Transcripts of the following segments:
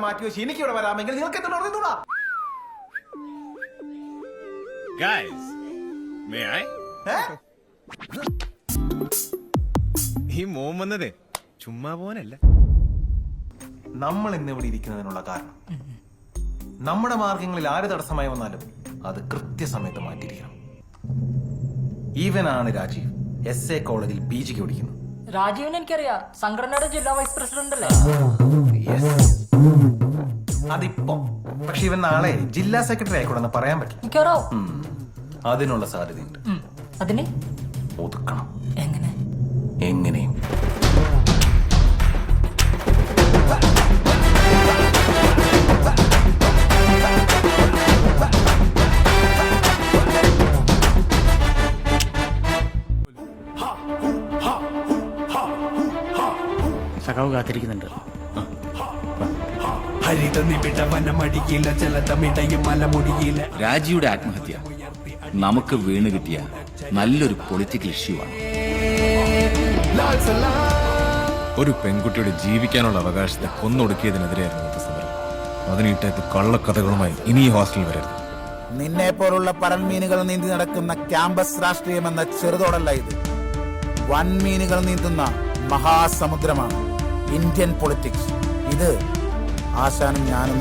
മാറ്റി വെച്ച് എനിക്ക് ഇവിടെ വരാമെങ്കിൽ നിങ്ങൾക്ക് അറിഞ്ഞൂടാ ഐ ഏ? ഈ മോൻ വന്നതേ ചുമ്മാ പോവാനല്ല. നമ്മൾ ഇന്ന് ഇവിടെ ഇരിക്കുന്നതിനുള്ള കാരണം. നമ്മുടെ മാർഗങ്ങളിൽ ആര് തടസ്സമായി വന്നാലും അത് കൃത്യസമയത്ത് മാറ്റിയിരിക്കണം. ഈവനാണ് രാജീവ്. എസ് എ കോളേജിൽ പി ജിക്ക് പഠിക്കുന്നത് രാജീവിനെ എനിക്കറിയാം. സംഘടനയുടെ ജില്ലാ വൈസ് പ്രസിഡന്റ് അല്ലേ. അതിപ്പോ. പക്ഷെ ഇവൻ നാളെ ജില്ലാ സെക്രട്ടറി ആയിക്കോടെന്ന് പറയാൻ പറ്റില്ല. ഉം. അതിനുള്ള സാധ്യതയുണ്ട്. അതിനെ അതിന്? ഒതുക്കണം. എങ്ങനെ? എങ്ങനെയും. സഖാവ് കാത്തിരിക്കുന്നുണ്ട്. ഹരിത നിബിഡ വനമടിയില്ല ജലതമിടയും മലമുടിയില്ല. രാജിയുടെ ആത്മഹത്യ. നമുക്ക് വീണ് കിട്ടിയ നല്ലൊരു പൊളിറ്റിക്കൽ ഇഷ്യൂ ആണ്. ഒരു പെൺകുട്ടിയുടെ ജീവിക്കാനുള്ള അവകാശത്തെ കൊന്നൊടുക്കിയതിനെതിരെയായിരുന്നു ഇന്നത്തെ സമരം. അതിനിട്ടേക്ക് കള്ളക്കഥകളുമായി ഇനി ഈ ഹോസ്റ്റലിൽ വരരുത്. നിന്നെ പോലുള്ള പറൻമീനുകൾ നീന്തി നടക്കുന്ന ക്യാമ്പസ് രാഷ്ട്രീയം എന്ന ചെറുതോടല്ല ഇത്. വൻമീനുകൾ നീന്തുന്ന മഹാസമുദ്രമാണ് ഇന്ത്യൻ പൊളിറ്റിക്സ്. ഇത് ആശാനും ഞാനും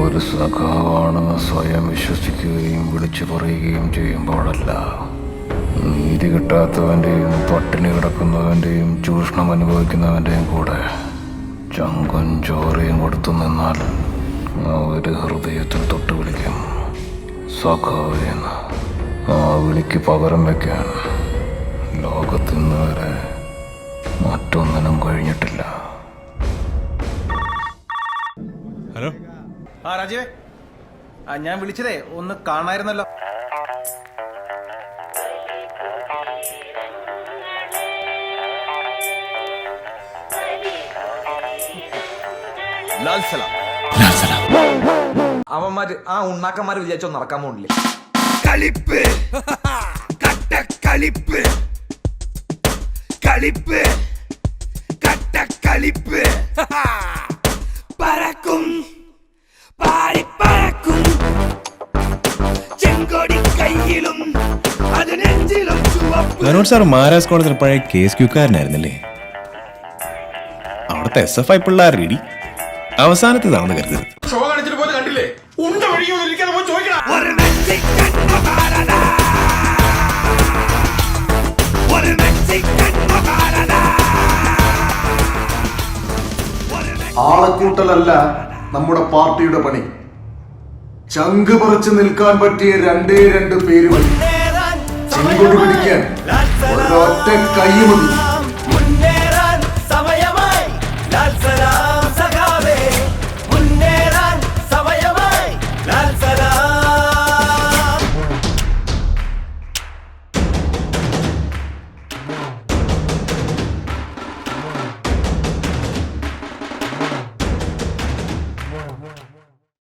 ഒരു സഖാവാണെന്ന് സ്വയം വിശ്വസിക്കുകയും വിളിച്ചു പറയുകയും ചെയ്യുമ്പോഴല്ല. നീതി കിട്ടാത്തവന്റെയും പട്ടിണി കിടക്കുന്നവന്റെയും ചൂഷണം അനുഭവിക്കുന്നവന്റെയും കൂടെ ചങ്കും ചോറയും കൊടുത്തു നിന്നാൽ അവർ ഹൃദയത്തിൽ തൊട്ട് വിളിക്കും സഖാവേന്ന് ആ വിളിക്ക് പകരം വെക്കാൻ. ലോകത്തിന്ന് വരെ മറ്റൊന്നിനും കഴിഞ്ഞിട്ടില്ല. ഹലോ? ആ രാജീവേ. ആ ഞാൻ വിളിച്ചതേ ഒന്ന് കാണായിരുന്നല്ലോ. ലാൽ സലാം. അവന്മാര് ആ ഉണ്ണാക്കന്മാര് വിചാരിച്ചോ നടക്കാൻ പോണില്ലേ? കളിപ്പ്. കട്ട കളിപ്പ്. കളിപ്പ്. കട്ടക്കളിപ്പ്. പറക്കും. പാടി പറക്കും ചെങ്കോടി കയ്യിലും അത് നെഞ്ചിലും ചുവപ്പ്. മനോജ് സാർ മഹാരാജ് കോളേജിൽ പഴയ കേസ് ക്യൂക്കാരനായിരുന്നല്ലേ? അവിടുത്തെ എസ് എഫ് ഐ പിള്ളേർ ഇടി. അവസാനത്തേതാണെന്ന് കരുതരുത്. മഹാരാജ ആളക്കൂട്ടലല്ല നമ്മുടെ പാർട്ടിയുടെ പണി. ചങ്ക് പറിച്ച് നിൽക്കാൻ പറ്റിയ രണ്ടേ രണ്ട് പേര് മതി ചെങ്കൊടി പിടിക്കാൻ ഒരൊറ്റ കൈ മതി.